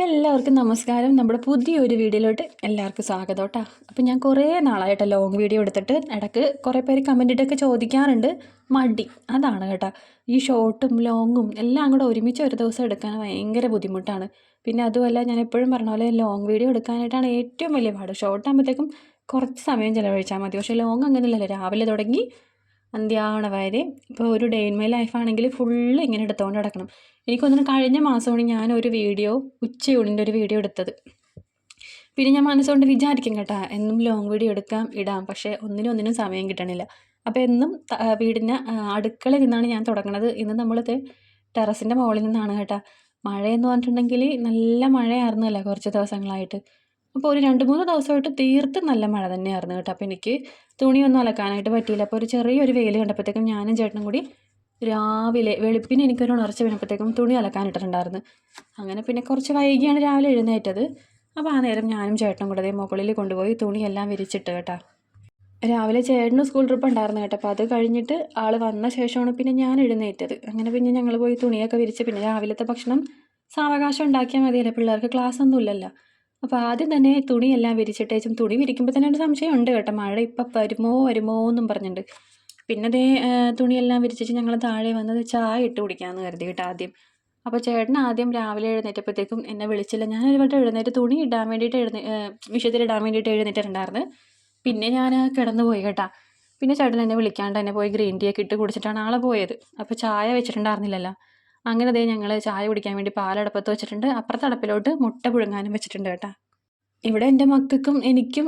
അപ്പോൾ എല്ലാവർക്കും നമസ്കാരം. നമ്മുടെ പുതിയൊരു വീഡിയോയിലോട്ട് എല്ലാവർക്കും സ്വാഗതം കേട്ടോ. അപ്പോൾ ഞാൻ കുറേ നാളായിട്ട് ലോങ് വീഡിയോ എടുത്തിട്ട് ഇടയ്ക്ക് കുറേ പേര് കമന്റിട്ടൊക്കെ ചോദിക്കാറുണ്ട്. മടി. അതാണ് കേട്ടോ. ഈ ഷോർട്ടും ലോങ്ങും എല്ലാം കൂടെ ഒരുമിച്ച് ഒരു ദിവസം എടുക്കാൻ ഭയങ്കര ബുദ്ധിമുട്ടാണ്. പിന്നെ അതുമല്ല ഞാൻ എപ്പോഴും പറഞ്ഞ പോലെ ലോങ് വീഡിയോ എടുക്കാനായിട്ടാണ് ഏറ്റവും വലിയ പാട്. ഷോർട്ടാകുമ്പോഴത്തേക്കും കുറച്ച് സമയം ചിലവഴിച്ചാൽ മതി. പക്ഷേ ലോങ് അങ്ങനെയല്ലല്ലോ. രാവിലെ തുടങ്ങി അന്ത്യാവണ വരെ ഇപ്പോൾ ഒരു ഡേ ഇൻ മൈ ലൈഫാണെങ്കിൽ ഫുള്ള് ഇങ്ങനെ എടുത്തുകൊണ്ട് നടക്കണം. എനിക്കൊന്നിനും കഴിഞ്ഞ മാസമാണ് ഞാൻ ഒരു വീഡിയോ ഉച്ചയൂണിന്റെ ഒരു വീഡിയോ എടുത്തത്. പിന്നെ ഞാൻ മനസ്സുകൊണ്ട് വിചാരിക്കും കേട്ടാ എന്നും ലോങ് വീഡിയോ എടുക്കാം ഇടാം. പക്ഷേ ഒന്നിനും ഒന്നിനും സമയം കിട്ടണില്ല. അപ്പോൾ എന്നും വീടിന്റെ അടുക്കളയിൽ നിന്നാണ് ഞാൻ തുടങ്ങണത്. ഇന്ന് നമ്മൾ ടെറസിന്റെ മുകളിൽ നിന്നാണ് കേട്ടാ. മഴയെന്ന് പറഞ്ഞിട്ടുണ്ടെങ്കിൽ നല്ല മഴയായിരുന്നല്ലോ കുറച്ച് ദിവസങ്ങളായിട്ട്. അപ്പോൾ ഒരു രണ്ട് മൂന്ന് ദിവസമായിട്ട് തീർത്തും നല്ല മഴ തന്നെയായിരുന്നു കേട്ടോ. അപ്പോൾ എനിക്ക് തുണിയൊന്നും അലക്കാനായിട്ട് പറ്റിയില്ല. അപ്പോൾ ഒരു ചെറിയൊരു വെയിൽ കണ്ടപ്പോഴത്തേക്കും ഞാനും ചേട്ടനും കൂടി രാവിലെ വെളുപ്പിന് എനിക്കൊരു ഉണർച്ച വീണപ്പോഴത്തേക്കും തുണി അലക്കാനിട്ടിട്ടുണ്ടായിരുന്നു. അങ്ങനെ പിന്നെ കുറച്ച് വൈകിയാണ് രാവിലെ എഴുന്നേറ്റത്. അപ്പോൾ ആ നേരം ഞാനും ചേട്ടനും കൂടെ മുകളിൽ കൊണ്ടുപോയി തുണിയെല്ലാം വിരിച്ചിട്ട് കേട്ടോ. രാവിലെ ചേട്ടന് സ്കൂൾ ട്രിപ്പ് ഉണ്ടായിരുന്നു കേട്ടോ. അപ്പോൾ അത് കഴിഞ്ഞിട്ട് ആൾ വന്ന ശേഷമാണ് പിന്നെ ഞാൻ എഴുന്നേറ്റത്. അങ്ങനെ പിന്നെ ഞങ്ങൾ പോയി തുണിയൊക്കെ വിരിച്ച് പിന്നെ രാവിലത്തെ ഭക്ഷണം സാവകാശം ഉണ്ടാക്കിയാൽ മതിയല്ലോ. പിള്ളേർക്ക് ക്ലാസ് ഒന്നും ഇല്ലല്ലോ. അപ്പോൾ ആദ്യം തന്നെ തുണിയെല്ലാം വിരിച്ചിട്ടേച്ചും തുണി വിരിക്കുമ്പോൾ തന്നെ ഒരു സംശയം ഉണ്ട് കേട്ടോ. മഴ ഇപ്പം വരുമോ വരുമോ എന്നും പറഞ്ഞിട്ടുണ്ട് പിന്നെ അതേ തുണിയെല്ലാം വിരിച്ചിട്ട് ഞങ്ങൾ താഴെ വന്നത് ചായ ഇട്ട് കുടിക്കാമെന്ന് കരുതി കേട്ടോ ആദ്യം. അപ്പോൾ ചേട്ടൻ ആദ്യം രാവിലെ എഴുന്നേറ്റപ്പോഴത്തേക്കും എന്നെ വിളിച്ചില്ല. ഞാൻ ഒരുപാട് എഴുന്നേറ്റ് തുണി ഇടാൻ വേണ്ടിയിട്ട് എഴുന്നേ വിഷയത്തിൽ ഇടാൻ വേണ്ടിയിട്ട് എഴുന്നേറ്റിട്ടുണ്ടായിരുന്നു. പിന്നെ ഞാൻ കിടന്നു പോയി കേട്ടാ. പിന്നെ ചേട്ടൻ എന്നെ വിളിക്കാണ്ട് എന്നെ പോയി ഗ്രീൻ ടീ ഒക്കെ ഇട്ട് കുടിച്ചിട്ടാണ് ആളെ പോയത്. അപ്പോൾ ചായ വെച്ചിട്ടുണ്ടായിരുന്നില്ലല്ലോ. അങ്ങനെ ദേ ഞങ്ങൾ ചായ കുടിക്കാൻ വേണ്ടി പാലടപ്പത്ത് വെച്ചിട്ടുണ്ട്. അപ്പുറത്തെ അടപ്പിലോട്ട് മുട്ട പുഴുങ്ങാനും വെച്ചിട്ടുണ്ട് കേട്ടോ. ഇവിടെ എന്റെ മക്കൾക്കും എനിക്കും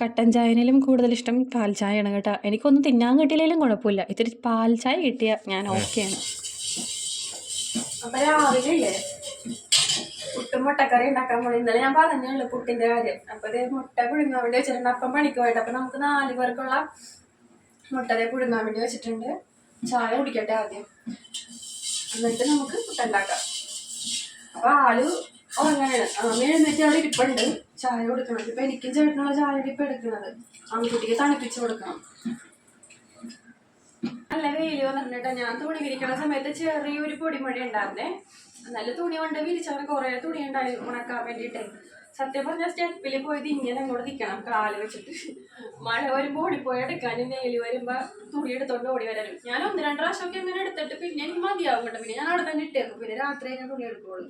കട്ടൻ ചായനേലും കൂടുതൽ ഇഷ്ടം പാൽ ചായയാണ് കേട്ടോ. എനിക്കൊന്നും തിന്നാൻ കിട്ടിയില്ലെങ്കിലും കുഴപ്പമില്ല. ഇത്തിരി പാൽ ചായ കിട്ടിയാൽ ഞാൻ ഓക്കെയാണ്. പുട്ടും മുട്ടക്കറി ഉണ്ടാക്കാൻ പോയി ഇന്നലെ ഞാൻ പറഞ്ഞുള്ളൂ പുട്ടിന്റെ കാര്യം. അപ്പൊ ഇത് മുട്ട പുഴുങ്ങാൻ വേണ്ടി വെച്ചിട്ടുണ്ട്. അപ്പം പണിക്ക് പോയിട്ട് അപ്പൊ നമുക്ക് നാല് പേർക്കുള്ള മുട്ടതെ പുഴുങ്ങാൻ വേണ്ടി വെച്ചിട്ടുണ്ട്. ചായ കുടിക്കട്ടെ ആദ്യം. എന്നിട്ട് നമുക്ക് പുട്ടുണ്ടാക്കാം അപ്പൊ ആൾ ഉറങ്ങാനാണ്. അമ്മ എഴുന്നേറ്റ് അവിടെ ഇരിപ്പുണ്ട്. ചായ കൊടുക്കണം. ഇപ്പൊ എനിക്കും ചേട്ടനുള്ള ചായ ഇപ്പൊ എടുക്കുന്നത് ആൺകുട്ടിക്ക് തണുപ്പിച്ചു കൊടുക്കണം. നല്ല വെയിൽ വന്നിട്ട് ഞാൻ തുണി വിരിക്കണ സമയത്ത് ചെറിയൊരു പൊടിമഴ ഉണ്ടായിരുന്നേ. നല്ല തുണി കൊണ്ട് വിരിച്ചാൽ കുറെ തുണി ഉണ്ടായി ഉണക്കാൻ വേണ്ടിയിട്ട്. സത്യം പറഞ്ഞാൽ സ്റ്റെപ്പിൽ പോയത് ഇങ്ങനെ അങ്ങോട്ട് നിൽക്കണം കാൽ വെച്ചിട്ട്. മഴ വരുമ്പോൾ ഓടിപ്പോയി എടുക്കാനും നെയിൽ വരുമ്പോ തുണി എടുത്തോണ്ട് ഓടി വരാനും. ഞാൻ ഒന്ന് രണ്ട് പ്രാവശ്യമൊക്കെ ഇങ്ങനെ എടുത്തിട്ട് പിന്നെ എനിക്ക് മതിയാവും കേട്ടോ. പിന്നെ ഞാൻ അവിടെ തന്നെ ഇട്ടേക്കും പിന്നെ രാത്രി ഞാൻ തുണി എടുക്കുള്ളൂ.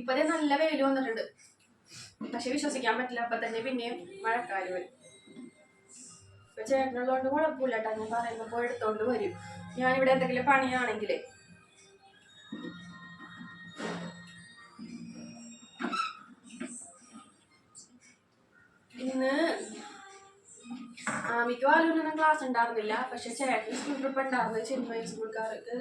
ഇപ്പതേ നല്ല വെയിൽ വന്നിട്ടുണ്ട്. പക്ഷെ വിശ്വസിക്കാൻ പറ്റില്ല. അപ്പൊ തന്നെ പിന്നെയും മഴക്കാൽ വരും. ഇപ്പൊ ചേട്ടനുള്ളതുകൊണ്ട് കുഴപ്പമില്ല കേട്ടോ. ഞാൻ പറയുമ്പോ പോയി എടുത്തോണ്ട് വരും. ഞാനിവിടെ എന്തെങ്കിലും പണിയാണെങ്കിലേ ഇന്ന് മിക്കവാറും ഒന്നും ക്ലാസ് ഉണ്ടായിരുന്നില്ല. പക്ഷെ ചേട്ടൻ സ്കൂൾ ട്രിപ്പ് ഉണ്ടായിരുന്നു. ചെന്നൈ സ്കൂൾക്കാർക്ക്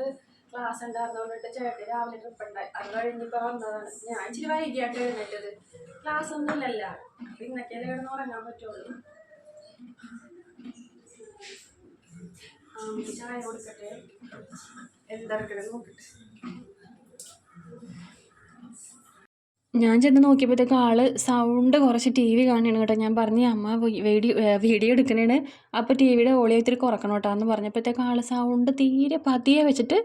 ക്ലാസ് ഉണ്ടായിരുന്നോണ്ട് ചേട്ടൻ രാവിലെ ട്രിപ്പ് ഉണ്ടായി. അത് കഴിഞ്ഞിപ്പോ വന്നതാണ്. ഞാൻ ഇച്ചിരി വൈകിയായിട്ട് എഴുന്നേറ്റത്. ക്ലാസ് ഒന്നും ഇല്ലല്ല. ഇന്നൊക്കെ കിടന്ന് ഉറങ്ങാൻ പറ്റുള്ളൂ. ചായ കൊടുക്കട്ടെ? എന്തെടുക്കണേ നോക്കട്ടെ. ഞാൻ ചെന്ന് നോക്കിയപ്പോഴത്തേക്ക് ആൾ സൗണ്ട് കുറച്ച് ടി വി കാണുകയാണ് കേട്ടോ. ഞാൻ പറഞ്ഞു അമ്മ വീഡിയോ വീഡിയോ എടുക്കണേണ്. അപ്പോൾ ടി വിയുടെ ഓളിയോ ഇത്തിരി കുറക്കണം കേട്ടോ. എന്ന് പറഞ്ഞപ്പോഴത്തേക്ക് ആൾ സൗണ്ട് തീരെ പതിയെ വെച്ചിട്ട്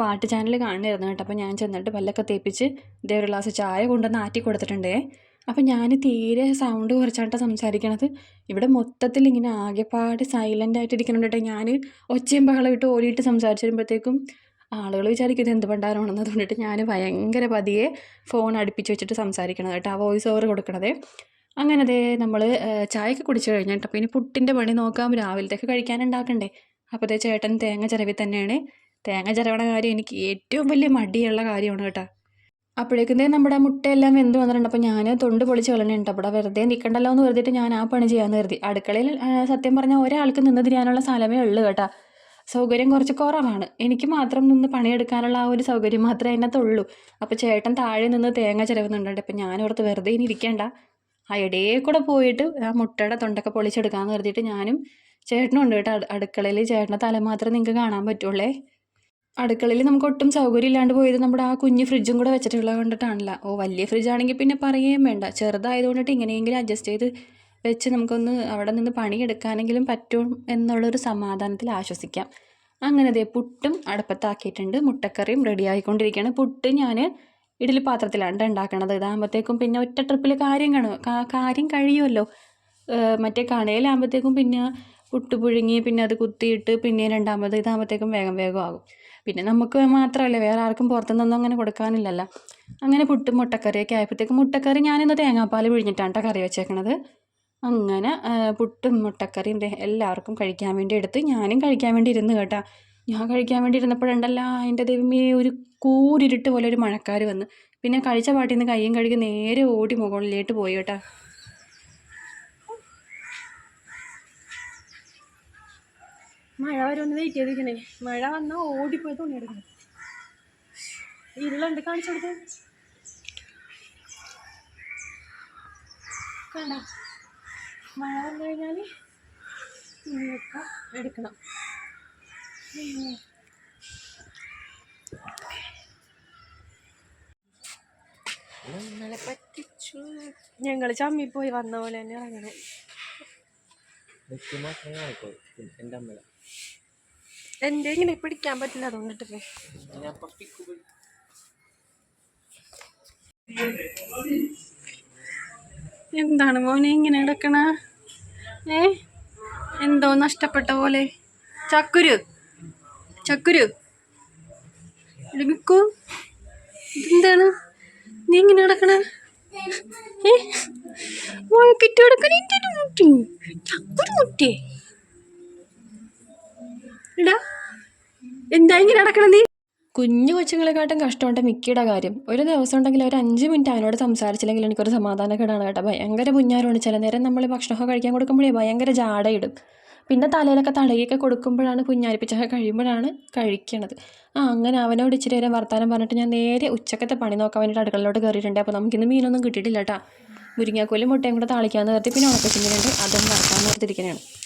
പാട്ട് ചാനൽ കാണുന്നതായിരുന്നു കേട്ടോ. അപ്പോൾ ഞാൻ ചെന്നിട്ട് പല്ലൊക്കെ തേപ്പിച്ച് ഇതേ ഒരു ഗ്ലാസ് ചായ കൊണ്ടുവന്ന് ആറ്റി കൊടുത്തിട്ടുണ്ടേ. അപ്പം ഞാൻ തീരെ സൗണ്ട് കുറച്ചായിട്ട് സംസാരിക്കണത്. ഇവിടെ മൊത്തത്തിൽ ഇങ്ങനെ ആകെപ്പാട് സൈലന്റ് ആയിട്ട് കേട്ടോ ഞാൻ ഒച്ചയും ബഹളം ഇട്ട് ഓടിയിട്ട് സംസാരിച്ചു വരുമ്പോഴത്തേക്കും ആളുകൾ വിചാരിക്കും ഇത് എന്ത് പണ്ടാരമാണെന്ന് തോന്നിയിട്ട് ഞാൻ ഭയങ്കര പതിയെ ഫോൺ അടുപ്പിച്ച് വെച്ചിട്ട് സംസാരിക്കണത് കേട്ടോ. ആ വോയിസ് ഓവർ കൊടുക്കണതേ. അങ്ങനെ അതേ നമ്മൾ ചായയൊക്കെ കുടിച്ച് കഴിഞ്ഞിട്ട് അപ്പോൾ ഇനി പുട്ടിന്റെ പണി നോക്കാം. രാവിലത്തേക്ക് കഴിക്കാനുണ്ടാക്കണ്ടേ. അപ്പോൾ ദേ ചേട്ടൻ തേങ്ങ ചിരവി തന്നെയാണ്. തേങ്ങ ചിരവണ കാര്യം എനിക്ക് ഏറ്റവും വലിയ മടിയുള്ള കാര്യമാണ് കേട്ടോ. അപ്പോഴേക്കും നമ്മുടെ മുട്ടയെല്ലാം വെന്ത് വന്നിട്ടുണ്ട്. അപ്പോൾ ഞാൻ തൊണ്ട് പൊളിച്ച് കളഞ്ഞിട്ടുണ്ട്. അവിടെ വെറുതെ നിൽക്കണ്ടല്ലോ എന്ന് കരുതിയിട്ട് ഞാൻ ആ പണി ചെയ്യാമെന്ന് കരുതി. അടുക്കളയിൽ സത്യം പറഞ്ഞാൽ ഒരാൾക്ക് നിന്ന് തിരിയാനുള്ള സ്ഥലമേ ഉള്ളൂ കേട്ടോ. സൗകര്യം കുറച്ച് കുറവാണ്. എനിക്ക് മാത്രം നിന്ന് പണിയെടുക്കാനുള്ള ആ ഒരു സൗകര്യം മാത്രമേ അതിനകത്തുള്ളൂ. അപ്പോൾ ചേട്ടൻ താഴെ നിന്ന് തേങ്ങ ചിലവുന്നുണ്ടെങ്കിൽ അപ്പം ഞാൻ ഓർത്ത് വെറുതെ ഇനി ഇരിക്കേണ്ട. ആ ഇടയിൽ കൂടെ പോയിട്ട് ആ മുട്ടയുടെ തൊണ്ടൊക്കെ പൊളിച്ചെടുക്കാമെന്ന് കരുതിയിട്ട് ഞാനും ചേട്ടനും ഉണ്ട് കേട്ടോ. അടു- അടുക്കളയിൽ ചേട്ടന്റെ തല മാത്രമേ നിങ്ങൾക്ക് കാണാൻ പറ്റുള്ളേ. അടുക്കളയിൽ നമുക്ക് ഒട്ടും സൗകര്യം ഇല്ലാണ്ട് പോയത് നമ്മുടെ ആ കുഞ്ഞ് ഫ്രിഡ്ജും കൂടെ വെച്ചിട്ടുള്ളത് കൊണ്ടിട്ടാണല്ലോ. ഓ വലിയ ഫ്രിഡ്ജാണെങ്കിൽ പിന്നെ പറയുകയും വേണ്ട. ചെറുതായതുകൊണ്ടിട്ട് ഇങ്ങനെയെങ്കിലും അഡ്ജസ്റ്റ് ചെയ്ത് വെച്ച് നമുക്കൊന്ന് അവിടെ നിന്ന് പണിയെടുക്കാനെങ്കിലും പറ്റും എന്നുള്ളൊരു സമാധാനത്തിൽ ആശ്വസിക്കാം. അങ്ങനെ ദേ പുട്ടും അടുപ്പത്താക്കിയിട്ടുണ്ട്. മുട്ടക്കറിയും റെഡി ആയിക്കൊണ്ടിരിക്കുകയാണ്. പുട്ട് ഞാൻ ഇഡ്ഡലി പാത്രത്തിലാണ് ഉണ്ടാക്കണത്. ഇതാകുമ്പോഴത്തേക്കും പിന്നെ ഒറ്റ ട്രിപ്പിൽ കാര്യം കാണും. കാര്യം കഴിയുമല്ലോ. മറ്റേ കണയിലാകുമ്പോഴത്തേക്കും പിന്നെ പുട്ട് പുഴുങ്ങി പിന്നെ അത് കുത്തിയിട്ട് പിന്നെ രണ്ടാമത് ഇതാകുമ്പോഴത്തേക്കും വേഗം വേഗം ആകും. പിന്നെ നമുക്ക് മാത്രമല്ല വേറെ ആർക്കും പുറത്തുനിന്നൊന്നും അങ്ങനെ കൊടുക്കാനില്ലല്ലോ. അങ്ങനെ പുട്ടും മുട്ടക്കറിയൊക്കെ ആയപ്പോഴത്തേക്കും മുട്ടക്കറി ഞാനിന്ന് തേങ്ങാപ്പാൽ പിഴിഞ്ഞിട്ടാണ് കറി വെച്ചേക്കണത്. അങ്ങനെ പുട്ടും മുട്ടക്കറിയും എല്ലാവർക്കും കഴിക്കാൻ വേണ്ടി എടുത്ത് ഞാനും കഴിക്കാൻ വേണ്ടി ഇരുന്ന് കേട്ടോ. ഞാൻ കഴിക്കാൻ വേണ്ടി ഇരുന്നപ്പോഴുണ്ടല്ലോ അതിന്റെ ദൈവമേ ഒരു കൂരിരുട്ട് പോലെ ഒരു മഴക്കാർ വന്ന്. പിന്നെ കഴിച്ച പാട്ടിൽ നിന്ന് കയ്യും കഴുകി നേരെ ഓടി മുകളിലോട്ട് പോയി കേട്ടോ. മഴ വരുമെന്ന് വെയിറ്റ് ചെയ്തിരിക്കണേ. മഴ വന്നാൽ ഓടിപ്പോയി തുണിയെടുക്കണം ഇരുളുണ്ട് കാണിച്ചു കൊടുത്തേ. കണ്ട? മഴ വന്നു കഴിഞ്ഞാൽ തുണിയൊക്കെ എടുക്കണം. ഇന്നലെ പറ്റിച്ചു. ഞങ്ങൾ ചമ്മി പോയി വന്ന പോലെ തന്നെ ഇറങ്ങണേ. എന്റെ എന്റെ ഇങ്ങനെ പിടിക്കാൻ പറ്റില്ല അതുകൊണ്ടിട്ട് എന്താണ് മോനെ ഇങ്ങനെ കിടക്കണ? ഏ? എന്തോ നഷ്ടപ്പെട്ട പോലെ. ചക്കുരു. ചക്കുരു. എടുക്കൂ ഇതെന്താണ്? നീ ഇങ്ങനെ നടക്കണ? ഏ? മോക്കിട്ട് കിടക്കണ എന്റെ മുട്ടി ചക്കുരു മുട്ടിയേ ഇടാ എന്താ ഇങ്ങനെ നടക്കണ നീ? കുഞ്ഞു കൊച്ചുങ്ങളെക്കാട്ടും കഷ്ടമുണ്ട് മിക്കിയുടെ കാര്യം. ഒരു ദിവസം ഉണ്ടെങ്കിൽ ഒരു അഞ്ച് മിനിറ്റ് അവനോട് സംസാരിച്ചില്ലെങ്കിൽ എനിക്കൊരു സമാധാനക്കേടാണ് കേട്ടോ. ഭയങ്കര പുഞ്ഞാരമാണ് ചില നേരം നമ്മൾ ഭക്ഷണമൊക്കെ കഴിക്കാൻ കൊടുക്കുമ്പോഴേ ഭയങ്കര ജാടയിടും. പിന്നെ തലയിലൊക്കെ തടയൊക്കെ കൊടുക്കുമ്പോഴാണ് കുഞ്ഞാരിപ്പിച്ചൊക്കെ കഴിയുമ്പോഴാണ് കഴിക്കണത്. ആ അങ്ങനെ അവനോട് ഇച്ചിരി നേരം വർത്താനം പറഞ്ഞിട്ട് ഞാൻ നേരെ ഉച്ചക്കത്തെ പണി നോക്കാൻ വേണ്ടിയിട്ട് അടുക്കളയിലോട്ട് കയറിയിട്ടുണ്ട്. അപ്പോൾ നമുക്കിന്ന് മീനൊന്നും കിട്ടിയിട്ടില്ല കേട്ടോ. മുരിങ്ങാക്കോലും മുട്ടയും കൂടെ താളിക്കാമെന്ന് നിർത്തി പിന്നെ ഉണക്കച്ചിങ്ങനുണ്ട് അതും വറക്കാൻ നിർത്തിയിരിക്കണതാണ്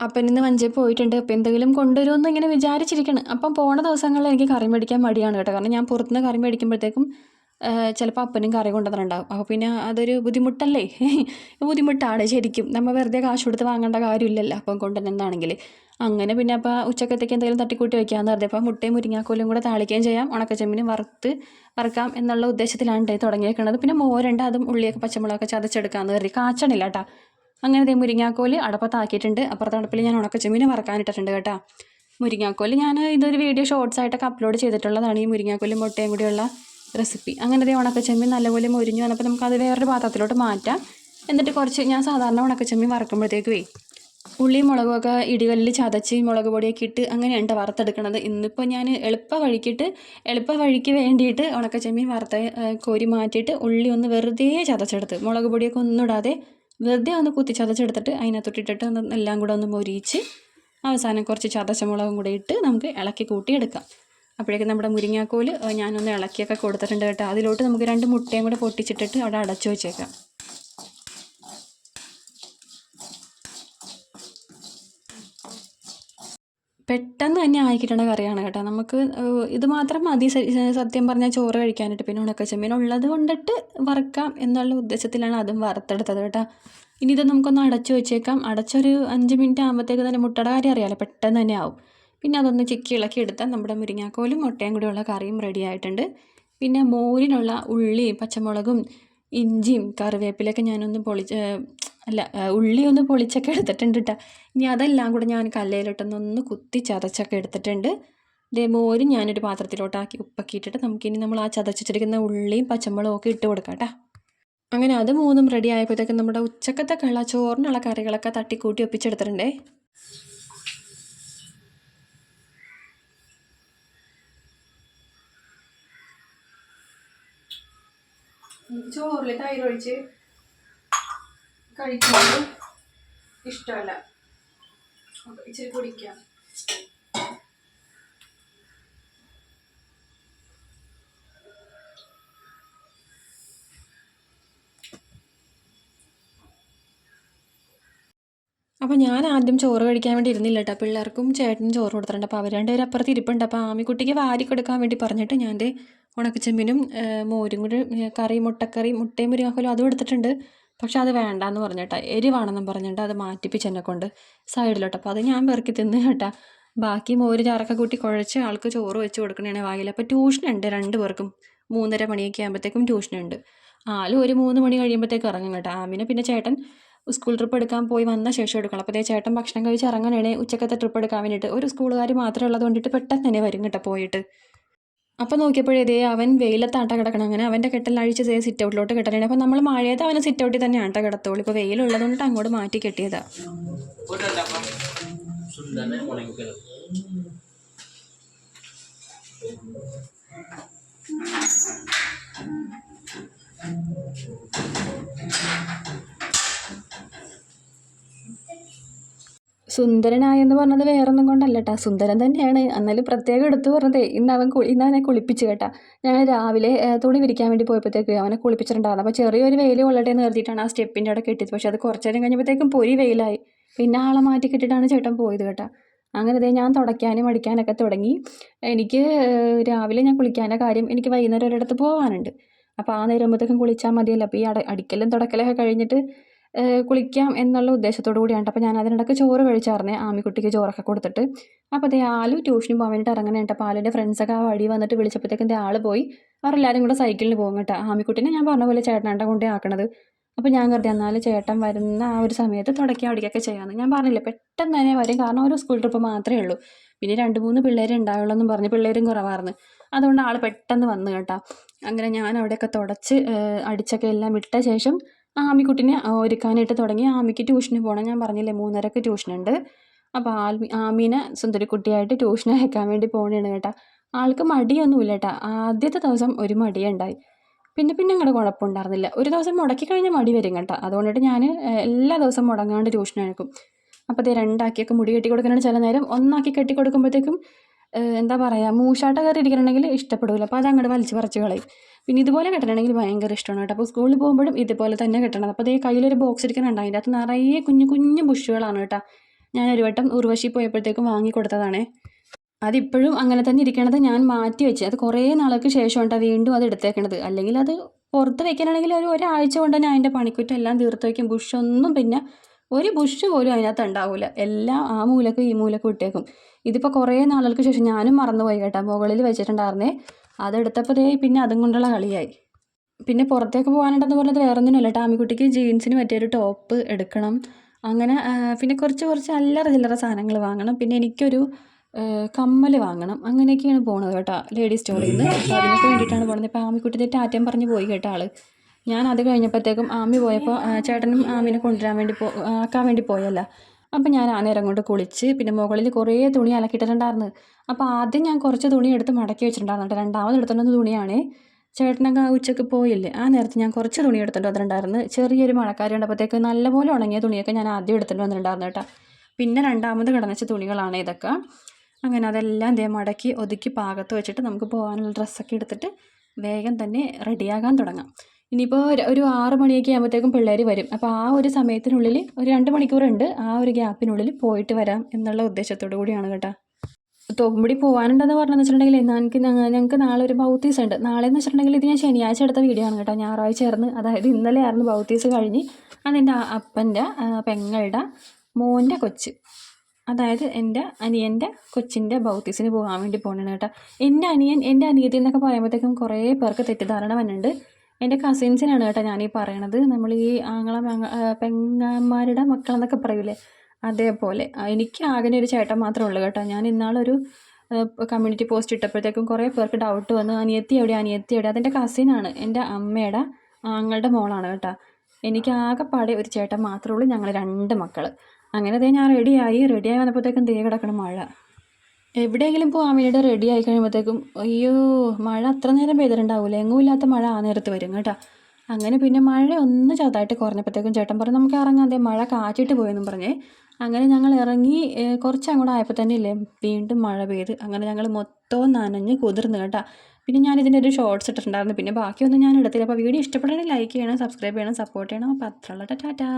അപ്പം ഇന്ന് വഞ്ചി പോയിട്ടുണ്ട്. അപ്പം എന്തെങ്കിലും കൊണ്ടുവരുമെന്ന് ഇങ്ങനെ വിചാരിച്ചിരിക്കണം. അപ്പം പോണ ദിവസങ്ങളിൽ എനിക്ക് കറി മേടിക്കാൻ മടിയാണ് കേട്ടോ. കാരണം ഞാൻ പുറത്തുനിന്ന് കറി മേടിക്കുമ്പോഴത്തേക്കും ചിലപ്പോൾ അപ്പനും കറി കൊണ്ടുവന്നിട്ടുണ്ടാകും അപ്പോൾ പിന്നെ അതൊരു ബുദ്ധിമുട്ടല്ലേ? ബുദ്ധിമുട്ടാണ് ശരിക്കും. നമ്മൾ വെറുതെ കാശ് കൊടുത്ത് വാങ്ങേണ്ട കാര്യമില്ലല്ലോ. അപ്പം കൊണ്ടുവരുന്നതാണെങ്കിൽ. അങ്ങനെ പിന്നെ അപ്പോൾ ഉച്ചക്കത്തേക്ക് എന്തെങ്കിലും തട്ടിക്കൂട്ടി വയ്ക്കാമെന്ന് പറഞ്ഞത് അപ്പോൾ മുട്ടയും മുരിങ്ങാക്കോലും കൂടെ താളിക്കുകയും ചെയ്യാം. ഉണക്കച്ചെമ്മീനും വറുത്ത് വറുക്കാം എന്നുള്ള ഉദ്ദേശത്തിലാണ് തുടങ്ങിയേക്കുന്നത് പിന്നെ മോരുണ്ട് അതും ഉള്ളിയൊക്കെ പച്ചമുളകൊക്കെ ചതച്ചെടുക്കാമെന്ന് കരുതി. കാച്ചണില്ല കേട്ടോ അങ്ങനെ ദേ മുരിങ്ങാക്കോൽ അടപ്പത്താക്കിയിട്ടുണ്ട്. അപ്പുറത്തെ അടുപ്പിൽ ഞാൻ ഉണക്കച്ചെമ്മീൻ വറക്കാനിട്ടിട്ടുണ്ട് കേട്ടോ. മുരിങ്ങാക്കോൽ ഞാൻ ഇതൊരു വീഡിയോ ഷോർട്സ് ആയിട്ടൊക്കെ അപ്ലോഡ് ചെയ്തിട്ടുള്ളതാണ് ഈ മുരിങ്ങാക്കോലും മുട്ടയും കൂടിയുള്ള റെസിപ്പി അങ്ങനെ ദേ ഉണക്കച്ചെമ്മീൻ നല്ലപോലെ മുരിഞ്ഞു വന്നപ്പോൾ നമുക്ക് നമുക്കത് വേറൊരു പാത്രത്തിലോട്ട് മാറ്റാം. എന്നിട്ട് കുറച്ച് ഞാൻ സാധാരണ ഉണക്കച്ചെമ്മീൻ വറക്കുമ്പോഴത്തേക്കുവേ ഉള്ളിയും മുളകൊക്കെ ഇടികല്ലിൽ ചതച്ച് മുളക് പൊടിയൊക്കെ ഇട്ട് അങ്ങനെയാണ് വറുത്തെടുക്കുന്നത് ഇന്നിപ്പോൾ ഞാൻ എളുപ്പ വഴിക്കിട്ട് എളുപ്പ വഴിക്ക് വേണ്ടിയിട്ട് ഉണക്കച്ചെമ്മീൻ വറുത്ത കോരി മാറ്റിയിട്ട് ഉള്ളി ഒന്ന് വെറുതെ ചതച്ചെടുത്ത് മുളക് പൊടിയൊക്കെ ഒന്നും ഇടാതെ വെറുതെ ഒന്ന് കുത്തി ചതച്ചെടുത്തിട്ട് അതിനകത്തൊട്ടിട്ടിട്ട് ഒന്ന് എല്ലാം കൂടെ ഒന്ന് മൊരിയിച്ച് അവസാനം കുറച്ച് ചതച്ച മുളകും കൂടെ ഇട്ട് നമുക്ക് ഇളക്കി കൂട്ടി എടുക്കാം അപ്പോഴേക്കും നമ്മുടെ മുരിങ്ങാക്കോൽ ഞാനൊന്ന് ഇളക്കിയൊക്കെ കൊടുത്തിട്ടുണ്ട് കേട്ടോ. അതിലോട്ട് നമുക്ക് രണ്ട് മുട്ടയും കൂടെ പൊട്ടിച്ചിട്ടിട്ട് അവിടെ അടച്ചു വെച്ചേക്കാം. പെട്ടെന്ന് തന്നെ ആയിക്കിട്ടണ കറിയാണ് കേട്ടോ. നമുക്ക് ഇത് മാത്രം മതി. സത്യം പറഞ്ഞാൽ ചോറ് കഴിക്കാനായിട്ട് പിന്നെ ഉണക്കച്ചെമ്മീൻ ഉള്ളത് കൊണ്ടിട്ട് വറുക്കാം എന്നുള്ള ഉദ്ദേശത്തിലാണ് അതും വറുത്തെടുത്തത് കേട്ടോ. ഇനി ഇത് നമുക്കൊന്ന് അടച്ചു വെച്ചേക്കാം. അടച്ചൊരു അഞ്ച് മിനിറ്റ് ആകുമ്പോഴത്തേക്ക് തന്നെ മുട്ടയുടെ കാര്യം അറിയാമല്ലോ പെട്ടെന്ന് തന്നെ ആവും. പിന്നെ അതൊന്ന് ചിക്കി ഇളക്കി എടുത്താൽ നമ്മുടെ മുരിങ്ങാക്കോലും മുട്ടയും കൂടിയുള്ള കറിയും റെഡി ആയിട്ടുണ്ട്. പിന്നെ മോരിനുള്ള ഉള്ളി പച്ചമുളകും ഇഞ്ചിയും കറിവേപ്പിലൊക്കെ ഞാനൊന്ന് പൊളിച്ച് അല്ല ഉള്ളി ഒന്ന് പൊളിച്ചൊക്കെ എടുത്തിട്ടുണ്ട് കേട്ടോ ഇനി അതെല്ലാം കൂടെ ഞാൻ കല്ലയിലിട്ടൊന്നൊന്ന് കുത്തി ചതച്ചൊക്കെ എടുത്തിട്ടുണ്ട്. ഇതേ മോര് ഞാനൊരു പാത്രത്തിലോട്ടാക്കി ഉപ്പൊക്കെ ഇട്ടിട്ട് നമുക്കിനി നമ്മൾ ആ ചതച്ചിട്ടിരിക്കുന്ന ഉള്ളിയും പച്ചമുളകും ഒക്കെ ഇട്ട് കൊടുക്കാം കേട്ടോ അങ്ങനെ അത് മൂന്നും റെഡി ആയപ്പോഴത്തേക്കും നമ്മുടെ ഉച്ചക്കത്തെ കള്ള ചോറിനുള്ള കറികളൊക്കെ തട്ടിക്കൂട്ടി ഒപ്പിച്ചെടുത്തിട്ടുണ്ടേ. ചോറിൽ തൈരൊഴിച്ച് കഴിക്കുന്നത് ഇഷ്ടമല്ല. ഇച്ചിരി കുടിക്കാം. അപ്പോൾ ഞാൻ ആദ്യം ചോറ് കഴിക്കാൻ വേണ്ടി ഇരുന്നില്ല കേട്ടോ പിള്ളേർക്കും ചേട്ടനും ചോറ് കൊടുത്തിട്ടുണ്ട്. അപ്പോൾ അവർ രണ്ടുപേരും അപ്പുറത്ത് ഇരിപ്പുണ്ട്. അപ്പോൾ ആമിക്കുട്ടിക്ക് വാരി കൊടുക്കാൻ വേണ്ടി പറഞ്ഞിട്ട് ഞാൻ എന്റെ ഉണക്കച്ചെമ്മീനും മോരും കൂടി കറി മുട്ടക്കറി മുട്ടയും മുരിങ്ങാക്കോലും അതും എടുത്തിട്ടുണ്ട്. പക്ഷെ അത് വേണ്ട എന്ന് കേട്ടോ എരിവാണെന്നും പറഞ്ഞിട്ട് അത് മാറ്റിപ്പിച്ച് എന്നെ കൊണ്ട് സൈഡിലോട്ട്. അപ്പോൾ അത് ഞാൻ പെറുക്കി തിന്ന് കേട്ടാ. ബാക്കി മോര് ചാറൊക്കെ കൂട്ടി കുഴച്ച് ആൾക്ക് ചോറ് വെച്ച് കൊടുക്കണേണ് വായിൽ. അപ്പോൾ ട്യൂഷനുണ്ട് രണ്ട് പേർക്കും. മൂന്നര മണിയൊക്കെ ആകുമ്പോഴത്തേക്കും ട്യൂഷനുണ്ട്. ആലും ഒരു മൂന്ന് മണി കഴിയുമ്പോഴത്തേക്ക് ഇറങ്ങും കേട്ടോ. ആമിനെ പിന്നെ ചേട്ടൻ സ്കൂൾ ട്രിപ്പ് എടുക്കാൻ പോയി വന്ന ശേഷം എടുക്കണം അപ്പോൾ ചേട്ടൻ ഭക്ഷണം കഴിച്ച് ഇറങ്ങണേ ഉച്ചക്കത്തെ ട്രിപ്പ് എടുക്കാൻ വേണ്ടിയിട്ട്. ഒരു സ്കൂളുകാർ മാത്രമേ ഉള്ളത് കൊണ്ടിട്ട് പെട്ടെന്ന് തന്നെ വരും കേട്ടോ പോയിട്ട്. അപ്പോൾ നോക്കിയപ്പോഴേ ഇതേ അവൻ വെയിലത്താട്ട കിടക്കണം. അങ്ങനെ അവന്റെ അഴിച്ച് സേ സിറ്റ് ഔട്ടിലോട്ട് കെട്ടലാണ്. അപ്പോൾ നമ്മൾ മഴയത്ത് അവനെ സിറ്റ് ഔട്ടിൽ തന്നെ ആട്ട കിടത്തോളൂ ഇപ്പോൾ വെയിലുള്ളതുകൊണ്ട് അങ്ങോട്ട് മാറ്റി കെട്ടിയതാണ് സുന്ദരനായെന്ന് പറഞ്ഞത് വേറൊന്നും കൊണ്ടല്ല കേട്ടോ സുന്ദരൻ തന്നെയാണ്. എന്നാലും പ്രത്യേകം എടുത്തു പറഞ്ഞതേ ഇന്ന് അവൻ ഇന്ന് അവനെ കുളിപ്പിച്ച് കേട്ടാ. ഞാൻ രാവിലെ തുണി വിരിക്കാൻ വേണ്ടി പോയപ്പോഴത്തേക്ക് അവനെ കുളിപ്പിച്ചിട്ടുണ്ടായിരുന്നു. അപ്പോൾ ചെറിയൊരു വെയിൽ കൊള്ളട്ടെ എന്ന് നിർത്തിയിട്ടാണ് ആ സ്റ്റെപ്പിന്റെ അവിടെ കെട്ടിയത്. പക്ഷേ അത് കുറച്ച് നേരം കഴിഞ്ഞപ്പോഴത്തേക്കും പൊരി വെയിലായി. പിന്നെ ആളെ മാറ്റി കെട്ടിയിട്ടാണ് ചേട്ടൻ പോയത് കേട്ടാ. അങ്ങനെ ഞാൻ തുടയ്ക്കാനും അടിക്കാനൊക്കെ തുടങ്ങി. എനിക്ക് രാവിലെ ഞാൻ കുളിക്കാന്റെ കാര്യം എനിക്ക് വൈകുന്നേരം ഒരിടത്ത് പോകാനുണ്ട് അപ്പോൾ ആ നേരം കുളിച്ചാൽ മതിയല്ലോ. അപ്പോൾ ഈ അട അടിക്കലും തുടക്കലൊക്കെ കഴിഞ്ഞിട്ട് കുളിക്കാം എന്നുള്ള ഉദ്ദേശത്തോടു കൂടിയാണ് അപ്പോൾ ഞാൻ അതിനിടയ്ക്ക് ചോറ് കഴിച്ചായിരുന്നേ ആമിക്കുട്ടിക്ക് ചോറൊക്കെ കൊടുത്തിട്ട്. അപ്പോൾ അതേ ആലു ട്യൂഷന് പോകാൻ വേണ്ടിയിട്ട് ഇറങ്ങണേ കേട്ടോ അപ്പോൾ ആലുവിന്റെ ഫ്രണ്ട്സൊക്കെ ആ വഴി വന്നിട്ട് വിളിച്ചപ്പോഴത്തേക്കും ദേ ആൾ പോയി. അവരെല്ലാവരും കൂടെ സൈക്കിളിൽ പോകും കേട്ടോ. ആമിക്കുട്ടിനെ ഞാൻ പറഞ്ഞ പോലെ ചേട്ടനാണ്ട കൊണ്ടേ ആക്കണത്. അപ്പോൾ ഞാൻ കരുതി എന്നാൽ ചേട്ടൻ വരുന്ന ആ ഒരു സമയത്ത് തുടക്കി അടിക്കൊക്കെ ചെയ്യാമെന്ന് ഞാൻ പറഞ്ഞില്ല പെട്ടെന്ന് തന്നെ വരും. കാരണം ഒരു സ്കൂൾ ട്രിപ്പ് മാത്രമേ ഉള്ളൂ. പിന്നെ രണ്ട് മൂന്ന് പിള്ളേർ ഉണ്ടാവുള്ളൂ എന്ന് പറഞ്ഞ് പിള്ളേരും കുറവായിരുന്നു അതുകൊണ്ട് ആൾ പെട്ടെന്ന് വന്നു കേട്ടോ. അങ്ങനെ ഞാൻ അവിടെയൊക്കെ തുടച്ച് അടിച്ചൊക്കെ എല്ലാം വിട്ട ശേഷം ആമിക്കുട്ടിനെ ഒരുക്കാനായിട്ട് തുടങ്ങി. ആമിക്ക് ട്യൂഷന് പോകണം ഞാൻ പറഞ്ഞില്ലേ മൂന്നരക്ക് ട്യൂഷനുണ്ട്. അപ്പോൾ ആൽമി ആമീനെ സുന്ദരിക്കുട്ടിയായിട്ട് ട്യൂഷന് അയക്കാൻ വേണ്ടി പോകണേണ് കേട്ടോ. ആൾക്ക് മടിയൊന്നുമില്ല കേട്ടോ ആദ്യത്തെ ദിവസം ഒരു മടിയേ ഉണ്ടായി പിന്നെ പിന്നെ അങ്ങോട്ട് കുഴപ്പമുണ്ടായിരുന്നില്ല ഒരു ദിവസം മുടക്കി കഴിഞ്ഞാൽ മടി വരും കേട്ടോ. അതുകൊണ്ടിട്ട് ഞാൻ എല്ലാ ദിവസവും മുടങ്ങാണ്ട് ട്യൂഷൻ അയക്കും. അപ്പോൾ അതേ രണ്ടാക്കിയൊക്കെ മുടി കെട്ടി കൊടുക്കാനാണ് ചില നേരം ഒന്നാക്കി കെട്ടി കൊടുക്കുമ്പോഴത്തേക്കും എന്താ പറയുക മൂശാട്ട കയറി ഇരിക്കണമെങ്കിൽ ഇഷ്ടപ്പെടില്ല അപ്പോൾ അത് അങ്ങോട്ട് വലിച്ച് പറിച്ച് കളയും. പിന്നെ ഇതുപോലെ കെട്ടണമെങ്കിൽ ഭയങ്കര ഇഷ്ടമാണ് കേട്ടോ. അപ്പോൾ സ്കൂളിൽ പോകുമ്പോഴും ഇതുപോലെ തന്നെ കെട്ടണം. അപ്പോൾ അതേ കയ്യിലൊരു ബോക്സ് ഇരിക്കുന്നുണ്ട് അതിന്റെ നിറയെ കുഞ്ഞു കുഞ്ഞു ബുഷുകളാണ് കേട്ടോ. ഞാൻ ഒരു വട്ടം ഉർവശി പോയപ്പോഴത്തേക്കും വാങ്ങി കൊടുത്തതാണേ. അതിപ്പോഴും അങ്ങനെ തന്നെ ഇരിക്കണത് ഞാൻ മാറ്റി വെച്ച്. അത് കുറേ നാൾക്ക് ശേഷം കേട്ടോ വീണ്ടും അത് എടുത്തേക്കണത്. അല്ലെങ്കിൽ അത് പുറത്ത് വെക്കാനാണെങ്കിൽ ഒരു ഒരാഴ്ച കൊണ്ട് തന്നെ അതിന്റെ പണിക്കുറ്റം എല്ലാം തീർത്ത് വയ്ക്കും ബുഷൊന്നും പിന്നെ ഒരു ബുഷ് പോലും അതിനകത്ത് ഉണ്ടാവില്ല എല്ലാം ആ മൂലക്കും ഈ മൂലക്കും ഇട്ടേക്കും. ഇതിപ്പോൾ കുറേ നാളുകൾക്ക് ശേഷം ഞാനും മറന്നുപോയി കേട്ടോ. മുകളിൽ വെച്ചിട്ടുണ്ടായിരുന്നേ. അതെടുത്തപ്പോൾ ദേ പിന്നെ അതും കൊണ്ടുള്ള കളിയായി. പിന്നെ പുറത്തേക്ക് പോകാനുണ്ടെന്ന് പറഞ്ഞത് വേറെ ഒന്നുമില്ല കേട്ടോ ആമിക്കുട്ടിക്ക് ജീൻസിന് പറ്റിയൊരു ടോപ്പ് എടുക്കണം. അങ്ങനെ പിന്നെ കുറച്ച് കുറച്ച് അല്ലറ ചില്ലറ സാധനങ്ങൾ വാങ്ങണം. പിന്നെ എനിക്കൊരു കമ്മൽ വാങ്ങണം. അങ്ങനെയൊക്കെയാണ് പോകുന്നത് കേട്ടോ ലേഡി സ്റ്റോറിൽ നിന്ന്. അപ്പോൾ അതിനൊക്കെ വേണ്ടിയിട്ടാണ് പോകുന്നത് ഇപ്പോൾ ആമിക്കുട്ടിന്റെ ടാറ്റം പറഞ്ഞ് പോയി കേട്ടോ ആൾ ഞാൻ അത് കഴിഞ്ഞപ്പോഴത്തേക്കും ആമി പോയപ്പോൾ ചേട്ടനും ആമിനെ കൊണ്ടുവരാൻ വേണ്ടി പോ ആക്കാൻ വേണ്ടി പോയല്ല. അപ്പം ഞാൻ ആ നേരം കൊണ്ട് കുളിച്ച് പിന്നെ മുകളിൽ കുറേ തുണി അലക്കിയിട്ടിട്ടുണ്ടായിരുന്നു. അപ്പോൾ ആദ്യം ഞാൻ കുറച്ച് തുണി എടുത്ത് മടക്കി വെച്ചിട്ടുണ്ടായിരുന്നു കേട്ടോ. രണ്ടാമത് എടുത്തുകൊണ്ടുവന്ന തുണിയാണ്. ചേട്ടനൊക്കെ ഉച്ചയ്ക്ക് പോയില്ലേ? ആ നേരത്ത് ഞാൻ കുറച്ച് തുണി എടുത്തിട്ട് വന്നിട്ടുണ്ടായിരുന്നു. ചെറിയൊരു മഴക്കാരി ഉണ്ടപ്പോഴത്തേക്ക് നല്ലപോലെ ഉണങ്ങിയ തുണിയൊക്കെ ഞാൻ ആദ്യം എടുത്തിട്ട് വന്നിട്ടുണ്ടായിരുന്നു കേട്ടോ. പിന്നെ രണ്ടാമത് കിടന്നിച്ച തുണികളാണ് ഇതൊക്കെ. അങ്ങനെ അതെല്ലാം ദേ മടക്കി ഒതുക്കി പാകത്ത് വെച്ചിട്ട് നമുക്ക് പോകാനുള്ള ഡ്രസ്സൊക്കെ എടുത്തിട്ട് വേഗം തന്നെ റെഡിയാകാൻ തുടങ്ങാം. ഇനിയിപ്പോൾ ഒരു- ആറ് മണിയൊക്കെ ആകുമ്പോഴത്തേക്കും പിള്ളേർ വരും. അപ്പോൾ ആ ഒരു സമയത്തിനുള്ളിൽ ഒരു രണ്ട് മണിക്കൂറുണ്ട് ആ ഒരു ഗ്യാപ്പിനുള്ളിൽ പോയിട്ട് വരാം എന്നുള്ള ഉദ്ദേശത്തോടു കൂടിയാണ് കേട്ടോ. തോപ്പുംപടി പോകാനുണ്ടെന്ന് പറഞ്ഞെന്ന് വെച്ചിട്ടുണ്ടെങ്കിൽ ഞങ്ങൾക്ക് ഞങ്ങൾക്ക് നാളെ ഒരു ബൗത്തീസ് ഉണ്ട്. നാളെ എന്ന് വെച്ചിട്ടുണ്ടെങ്കിൽ ഇത് ഞാൻ ശനിയാഴ്ച എടുത്ത വീഡിയോ ആണ് കേട്ടോ. ഞായറാഴ്ച ആയിരുന്നു അതായത് ഇന്നലെ ആയിരുന്നു ബൗത്തീസ് കഴിഞ്ഞ്. അതെന്റെ അപ്പന്റെ പെങ്ങളുടെ മോന്റെ കൊച്ച്. അതായത് എന്റെ അനിയന്റെ കൊച്ചിന്റെ ബൗത്തീസിന് പോകാൻ വേണ്ടി പോകണേ കേട്ടോ. എന്റെ അനിയൻ എന്റെ അനിയത്തി എന്നൊക്കെ പറയുമ്പോഴത്തേക്കും കുറേ പേർക്ക് തെറ്റിദ്ധാരണ വന്നിട്ടുണ്ട്. എന്റെ കസിൻസിനാണ് കേട്ടോ ഞാനീ പറയണത്. നമ്മൾ ഈ ആങ്ങള പെങ്ങന്മാരുടെ മക്കളെന്നൊക്കെ പറയൂലേ? അതേപോലെ. എനിക്ക് ആകെ ഒരു ചേട്ടൻ മാത്രമേ ഉള്ളൂ കേട്ടോ. ഞാൻ ഇന്നാളൊരു കമ്മ്യൂണിറ്റി പോസ്റ്റ് ഇട്ടപ്പോഴത്തേക്കും കുറേ പേർക്ക് ഡൗട്ട് വന്നു. അനിയത്തി എവിടെ? അനിയത്തി എവിടെ? അതെന്റെ കസിനാണ് എന്റെ അമ്മയുടെ ആങ്ങളുടെ മോളാണ് കേട്ടോ. എനിക്ക് ആകെപ്പാടെ ഒരു ചേട്ടൻ മാത്രമേ ഉള്ളൂ ഞങ്ങൾ രണ്ട് മക്കൾ അങ്ങനെ അതേ ഞാൻ റെഡിയായി റെഡിയായി വന്നപ്പോഴത്തേക്കും ദേ കിടക്കണം മഴ. എവിടെയെങ്കിലും പോകാൻ വേണ്ടിയിട്ട് റെഡി ആയി കഴിയുമ്പോഴത്തേക്കും അയ്യോ മഴ അത്ര നേരം പെയ്തിട്ടുണ്ടാവില്ല എങ്ങുമില്ലാത്ത മഴ ആ നേരത്ത് വരും കേട്ടോ. അങ്ങനെ പിന്നെ മഴ ഒന്ന് ചെറുതായിട്ട് കുറഞ്ഞപ്പോഴത്തേക്കും ചേട്ടൻ പറഞ്ഞു നമുക്ക് ഇറങ്ങാം ദേ മഴ കാറ്റിട്ട് പോയെന്നും പറഞ്ഞേ. അങ്ങനെ ഞങ്ങൾ ഇറങ്ങി കുറച്ച് അങ്ങോട്ട് ആയപ്പോൾ തന്നെ ഇല്ലേ വീണ്ടും മഴ പെയ്ത് അങ്ങനെ ഞങ്ങൾ മൊത്തം നനഞ്ഞ് കുതിർന്നു കേട്ടോ. പിന്നെ ഞാൻ ഇതിന്റെ ഒരു ഷോർട്സ് ഇട്ടിട്ടുണ്ടായിരുന്നു. പിന്നെ ബാക്കിയൊന്നും ഞാൻ എടുത്തില്ല. അപ്പോൾ വീഡിയോ ഇഷ്ടപ്പെടുകയാണെങ്കിൽ ലൈക്ക് ചെയ്യണം സബ്സ്ക്രൈബ് ചെയ്യണം സപ്പോർട്ട് ചെയ്യണം. അപ്പോൾ അത്രയുള്ള. ടാറ്റാ.